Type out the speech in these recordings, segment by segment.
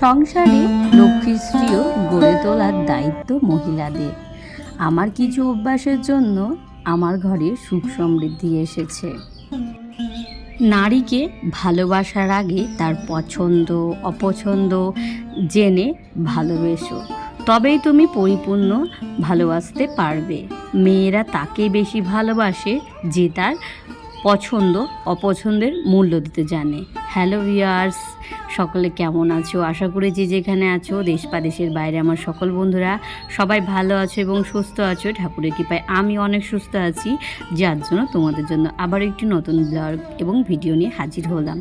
সংসারে লক্ষ্মীশ্রীও গড়ে তোলার দায়িত্ব মহিলাদের। আমার কিছু অভ্যাসের জন্য আমার ঘরে সুখ সমৃদ্ধি এসেছে। নারীকে ভালোবাসার আগে তার পছন্দ, অপছন্দ জেনে ভালোবেসো। তবেই তুমি পরিপূর্ণ ভালোবাসতে পারবে। মেয়েরা তাকে বেশি ভালোবাসে যে তার পছন্দ, অপছন্দের মূল্য দিতে জানে। হ্যালো ভিয়ার্স সকলে কেমন আছো? আশা করি যে যেখানে আছো, দেশ বা দেশের বাইরে আমার সকল বন্ধুরা সবাই ভালো আছো এবং সুস্থ আছো। ঠাকুরের কৃপায় আমি অনেক সুস্থ আছি, যার জন্য তোমাদের জন্য আবার একটি নতুন ব্লগ এবং ভিডিও নিয়ে হাজির হলাম।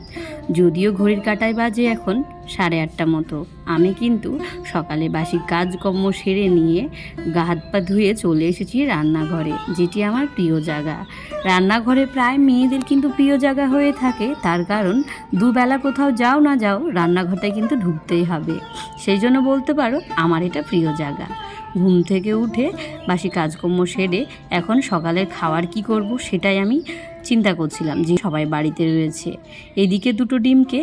যদিও ঘড়ির কাটায় বাজে এখন সাড়ে আটটা মতো। আমি কিন্তু সকালে বাসি কাজকর্ম সেরে নিয়ে গা হাত পা ধুয়ে চলে এসেছি রান্নাঘরে, যেটি আমার প্রিয় জায়গা। রান্নাঘরে প্রায় মেয়েদের কিন্তু প্রিয় জায়গা হয়ে থাকে, তার কারণ দুবেলা কোথাও যাও না যাও রান্নাঘরটায় কিন্তু ঢুকতেই হবে। সেই জন্য বলতে পারো, আমার এটা প্রিয় জায়গা। ঘুম থেকে উঠে বাসি কাজকর্ম সেরে এখন সকালের খাবার কি করব সেটাই আমি চিন্তা করছিলাম যে সবাই বাড়িতে রয়েছে। এদিকে দুটো ডিমকে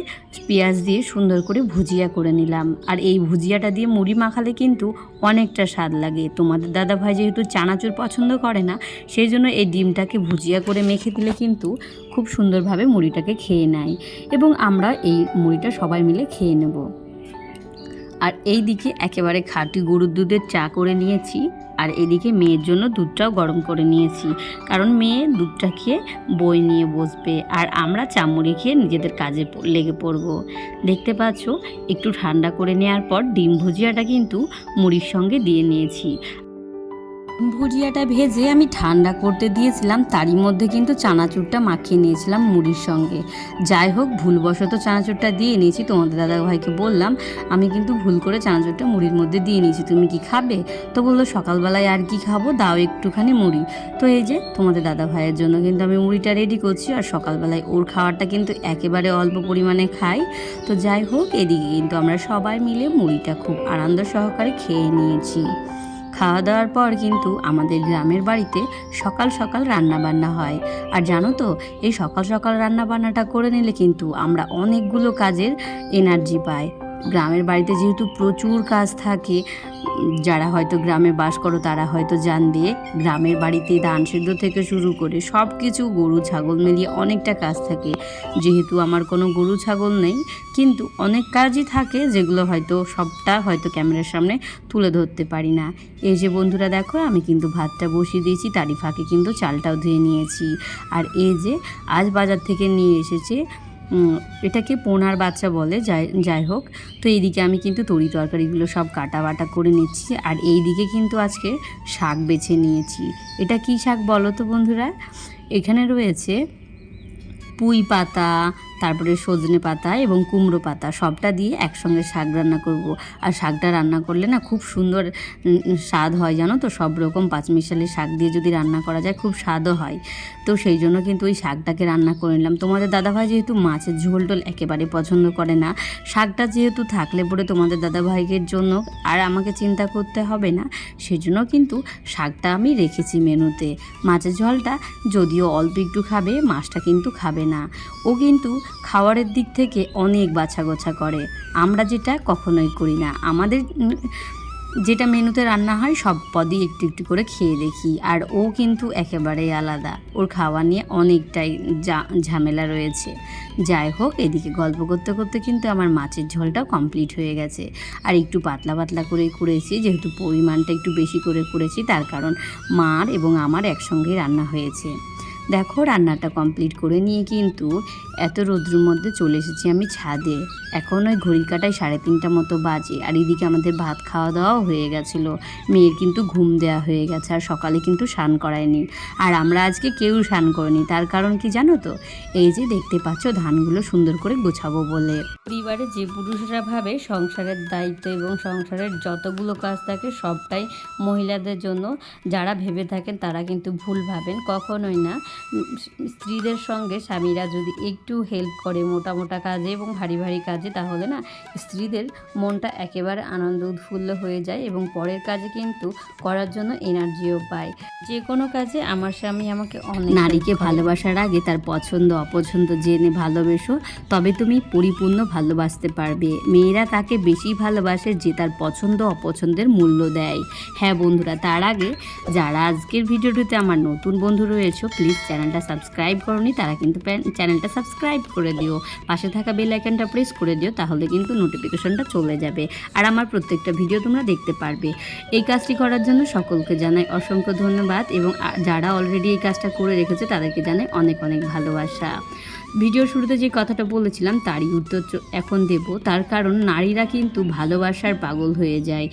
পেঁয়াজ দিয়ে সুন্দর করে ভুজিয়া করে নিলাম। আর এই ভুজিয়াটা দিয়ে মুড়ি মাখালে কিন্তু অনেকটা স্বাদ লাগে। তোমাদের দাদা ভাই যেহেতু চানাচুর পছন্দ করে না, সেই জন্য এই ডিমটাকে ভুজিয়া করে মেখে দিলে কিন্তু খুব সুন্দরভাবে মুড়িটাকে খেয়ে নেয়। এবং আমরা এই মুড়িটা সবাই মিলে খেয়ে নেব। আর এই দিকে একেবারে খাঁটি গরুর দুধের চা করে নিয়েছি আর এদিকে মেয়ের জন্য দুধটাও গরম করে নিয়েছি। কারণ মেয়ে দুধটা খেয়ে বই নিয়ে বসবে আর আমরা চামড়ি খেয়ে নিজেদের কাজে লেগে পড়ব। দেখতে পাচ্ছ, একটু ঠান্ডা করে নেওয়ার পর ডিম ভুজিয়াটা কিন্তু মুড়ির সঙ্গে দিয়ে নিয়েছি। ভুজিয়াটা ভেজে আমি ঠান্ডা করতে দিয়েছিলাম, তারই মধ্যে কিন্তু চানাচুরটা মাখিয়ে নিয়েছিলাম মুড়ির সঙ্গে। যাই হোক, ভুলবশত চানাচুরটা দিয়ে নিয়েছি তোমাদের দাদা ভাইকে বললাম, আমি কিন্তু ভুল করে চানাচুরটা মুড়ির মধ্যে দিয়ে নিয়েছি, তুমি কি খাবে? তো বলল, সকালবেলায় আর কি খাব, দাও একটুখানি মুড়ি। তো এই যে, তোমাদের দাদা ভাইয়ের জন্য কিন্তু আমি মুড়িটা রেডি করছি, আর সকালবেলায় ওর খাবারটা কিন্তু একেবারে অল্প পরিমাণে খাই। তো যাই হোক, এদিকে কিন্তু আমরা সবাই মিলে মুড়িটা খুব আনন্দ সহকারে খেয়ে নিয়েছি। খাওয়া দাওয়ার পর কিন্তু আমাদের গ্রামের বাড়িতে সকাল সকাল রান্না বান্না হয়। আর জানো তো, এই সকাল সকাল রান্না বান্নাটা করে নিলে কিন্তু আমরা অনেকগুলো কাজের এনার্জি পাই। গ্রামের বাড়িতে যেহেতু প্রচুর কাজ থাকে যারা হয়তো গ্রামে বাস করো, তারা হয়তো জানবে গ্রামের বাড়িতে ধান সেদ্ধ থেকে শুরু করে সব কিছু গরু, ছাগল মিলিয়ে অনেকটা কাজ থাকে। যেহেতু আমার কোনো গরু, ছাগল নেই, কিন্তু অনেক কাজই থাকে যেগুলো হয়তো সবটা হয়তো ক্যামেরার সামনে তুলে ধরতে পারি না। এই যে বন্ধুরা দেখো, আমি কিন্তু ভাতটা বসিয়ে দিয়েছি, তারই ফাঁকে কিন্তু চালটাও ধুয়ে নিয়েছি। আর এই যে আজ বাজার থেকে নিয়ে এসেছে এটাকে পোনার বাচ্চা বলে, যাই যাই হোক। তো এইদিকে আমি কিন্তু তরি তরকারিগুলো সব কাটা বাটা করে নিচ্ছি, আর এই দিকে কিন্তু আজকে শাক বেছে নিয়েছি। এটা কি শাক বলো তো বন্ধুরা? এখানে রয়েছে পুঁই পাতা, তারপরে সজনে পাতা এবং কুমড়ো পাতা সবটা দিয়ে একসঙ্গে শাক রান্না করব। আর শাকটা রান্না করলে না খুব সুন্দর স্বাদ হয় জানো তো? সব রকম পাঁচমিশালি শাক দিয়ে যদি রান্না করা যায় খুব স্বাদও হয়। তো সেই জন্য কিন্তু ওই শাকটাকে রান্না করে নিলাম। তোমাদের দাদাভাই যেহেতু মাছের ঝোল টোল একেবারে পছন্দ করে না, শাকটা যেহেতু থাকলে পরে তোমাদের দাদাভাইয়ের জন্য আর আমাকে চিন্তা করতে হবে না, সেজন্য কিন্তু শাকটা আমি রেখেছি মেনুতে। মাছের ঝোলটা যদিও অল্প একটু খাবে, মাছটা কিন্তু খাবে না। ও কিন্তু খাওয়ারের দিক থেকে অনেক বাছা গোছা করে। আমরা যেটা কখনোই করি না। আমাদের যেটা মেনুতে রান্না হয়, সব পদই একটু একটু করে খেয়ে দেখি। আর ও কিন্তু একেবারেই আলাদা। ওর খাওয়া নিয়ে অনেকটাই ঝামেলা রয়েছে। যাই হোক, এদিকে গল্প করতে করতে কিন্তু আমার মাছের ঝোলটাও কমপ্লিট হয়ে গেছে। আর একটু পাতলা পাতলা করে করেছি যেহেতু পরিমাণটা একটু বেশি করে করেছি তার কারণ মার এবং আমার একসঙ্গেই রান্না হয়েছে। দেখো রান্নাটা কমপ্লিট করে নিয়ে কিন্তু এত রোদ্রুর মধ্যে চলে এসেছি আমি ছাদে। এখন ওই ঘড়ি কাটায় সাড়ে তিনটা মতো বাজে, আর এদিকে আমাদের ভাত খাওয়া দাওয়াও হয়ে গেছিল। মেয়ের কিন্তু ঘুম দেওয়া হয়ে গেছে, আর সকালে কিন্তু স্নান করায়নি। আর আমরা আজকে কেউ স্নান করিনি, তার কারণ কি জানো তো? এই যে দেখতে পাচ্ছ, ধানগুলো সুন্দর করে গোছাবো বলে। পরিবারে যে পুরুষরা ভাবে, সংসারের দায়িত্ব এবং সংসারের যতগুলো কাজ থাকে সবটাই মহিলাদের জন্য। যারা ভেবে থাকেন তারা কিন্তু ভুল ভাবেন, কখনোই না। স্ত্রীদের সঙ্গে স্বামীরা যদি একটু হেল্প করে মোটা মোটা কাজে এবং ভারী ভারী কাজে কাজে তাহলে না স্ত্রীদের মনটা একেবারে আনন্দ উৎফুল্ল হয়ে যায় এবং পরের কাজে কিন্তু করার জন্য এনার্জিও পায়। যে কোনো কাজে আমার স্বামী আমাকে অনেক নারীকে ভালোবাসার আগে তার পছন্দ অপছন্দ জেনে ভালোবেসো তবে তুমি পরিপূর্ণ ভালোবাসতে পারবে। মেয়েরা তাকে বেশি ভালোবাসে যে তার পছন্দ অপছন্দের মূল্য দেয়। হ্যাঁ বন্ধুরা তার আগে যারা আজকের ভিডিওটিতে আমার নতুন বন্ধু রয়েছে প্লিজ চ্যানেলটা সাবস্ক্রাইব করনি তারা কিন্তু চ্যানেলটা সাবস্ক্রাইব করে দিও। পাশে থাকা বেল আইকনটা প্রেস করে দিও, তাহলে কিন্তু নোটিফিকেশনটা চলে যাবে। আর আমার প্রত্যেকটা ভিডিও তোমরা দেখতে পারবে। এই কাজটি করার জন্য সকলকে জানাই অসংখ্য ধন্যবাদ এবং যারা অলরেডি এই কাজটা করে রেখেছে, তাদেরকে জানাই অনেক অনেক ভালোবাসা। ভিডিওর শুরুতে যে কথাটা বলেছিলাম, তারই উত্তর এখন দেব। তার কারণ, নারীরা কিন্তু ভালোবাসার পাগল হয়ে যায়।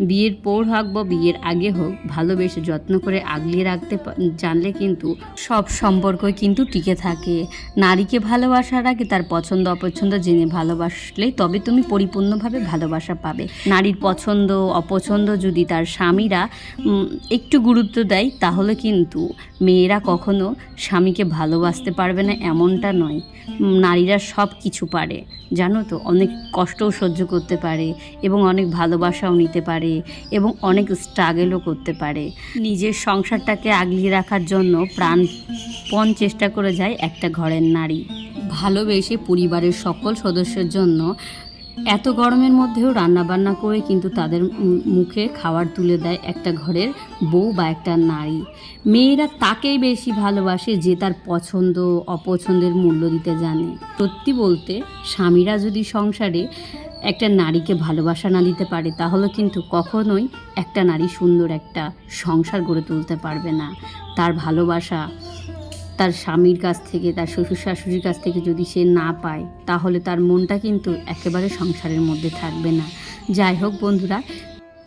বিয়ের পর হোক বা বিয়ের আগে হোক, ভালোবেসে যত্ন করে আগলিয়ে রাখতে জানলে কিন্তু সব সম্পর্কই কিন্তু টিকে থাকে। নারীকে ভালোবাসার আগে তার পছন্দ অপছন্দ জেনে ভালোবাসলেই তবে তুমি পরিপূর্ণভাবে ভালোবাসা পাবে। নারীর পছন্দ, অপছন্দ যদি তার স্বামীরা একটু গুরুত্ব দেয়, তাহলে কিন্তু মেয়েরা কখনো স্বামীকে ভালোবাসতে পারবে না এমনটা নয়। নারীরা সব কিছু পারে। জানো তো, অনেক কষ্টও সহ্য করতে পারে এবং অনেক ভালোবাসাও নিতে পারে এবং অনেক স্ট্রাগেলও করতে পারে। নিজের সংসারটাকে আগলিয়ে রাখার জন্য প্রাণপণ চেষ্টা করে যায় একটা ঘরের নারী। ভালোবেসে পরিবারের সকল সদস্যের জন্য এত গরমের মধ্যেও রান্নাবান্না করে কিন্তু তাদের মুখে খাবার তুলে দেয় একটা ঘরের বউ বা একটা নারী। মেয়েরা তাকেই বেশি ভালোবাসে যে তার পছন্দ, অপছন্দের মূল্য দিতে জানে। সত্যি বলতে, স্বামীরা যদি সংসারে একটা নারীকে ভালোবাসা না দিতে পারে, তাহলে কিন্তু কখনোই একটা নারী সুন্দর একটা সংসার গড়ে তুলতে পারবে না। তার ভালোবাসা তার স্বামীর কাছ থেকে, তার শ্বশুর শাশুড়ির কাছ থেকে যদি সে না পায়, তাহলে তার মনটা কিন্তু একেবারে সংসারের মধ্যে থাকবে না। যাই হোক বন্ধুরা,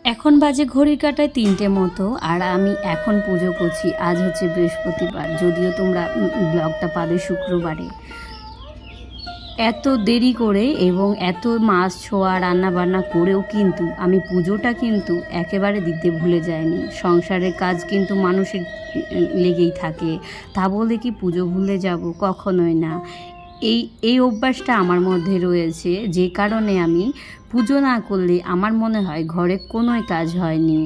এখন বাজে ঘড়ির কাটায় তিনটে মতো, আর আমি এখন পুজো করছি, আজ হচ্ছে বৃহস্পতিবার, যদিও তোমরা ব্লগটা পাবে শুক্রবারে। এত দেরি করে এবং এত মাছ ছোঁয়া রান্না বান্না করেও কিন্তু আমি পুজোটা কিন্তু একেবারে দিতে ভুলে যাইনি। সংসারের কাজ কিন্তু মানুষের লেগেই থাকে। তা বলে কি পুজো ভুলে যাব? কখনোই না। এই এই অভ্যাসটা আমার মধ্যে রয়েছে। যে কারণে আমি পুজো না করলে আমার মনে হয় ঘরে কোনোই কাজ হয়নি।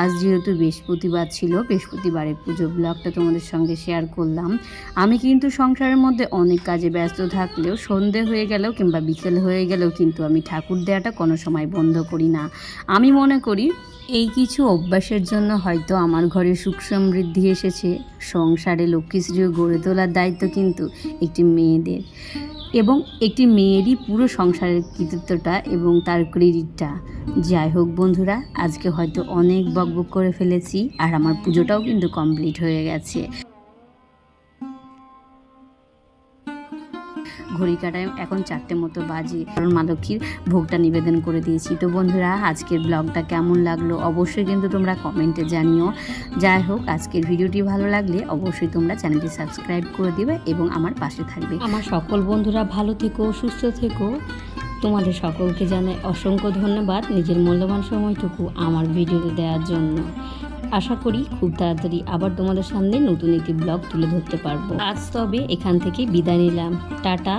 আজ যেহেতু বৃহস্পতিবার ছিল, বৃহস্পতিবারের পুজো ব্লগটা তোমাদের সঙ্গে শেয়ার করলাম। আমি কিন্তু সংসারের মধ্যে অনেক কাজে ব্যস্ত থাকলেও সন্ধে হয়ে গেলেও কিংবা বিকেল হয়ে গেলেও কিন্তু আমি ঠাকুর দেওয়াটা কোনো সময় বন্ধ করি না। আমি মনে করি এই কিছু অভ্যাসের জন্য হয়তো আমার ঘরে সুখ সমৃদ্ধি এসেছে। সংসারে লক্ষ্মীশ্রীও গড়ে তোলার দায়িত্ব কিন্তু একটি মেয়েদের। এবং একটি মেয়েরই পুরো সংসারের কৃতিত্বটা এবং তার ক্রেডিটটা। যাই হোক বন্ধুরা, আজকে হয়তো অনেক বকবক করে ফেলেছি, আর আমার পুজোটাও কিন্তু কমপ্লিট হয়ে গেছে। ঘড়ি কাটায় এখন চারটে মতো বাজে। কারণ মা ভোগটা নিবেদন করে দিয়েছি। তো বন্ধুরা, আজকের ব্লগটা কেমন লাগল অবশ্যই কিন্তু তোমরা কমেন্টে জানিও। যাই হোক, আজকের ভিডিওটি ভালো লাগলে অবশ্যই তোমরা চ্যানেলটি সাবস্ক্রাইব করে দিবে এবং আমার পাশে থাকবে। আমার সকল বন্ধুরা ভালো থেকো, সুস্থ থেকো। তোমাদের সকলকে জানাই অসংখ্য ধন্যবাদ নিজের মূল্যবান সময়টুকু আমার ভিডিওতে দেওয়ার জন্য। আশা করি খুব তাড়াতাড়ি আবার তোমাদের সামনে নতুন একটি ব্লগ তুলে ধরতে পারব। আজ তবে এখান থেকে বিদায় নিলাম। টাটা।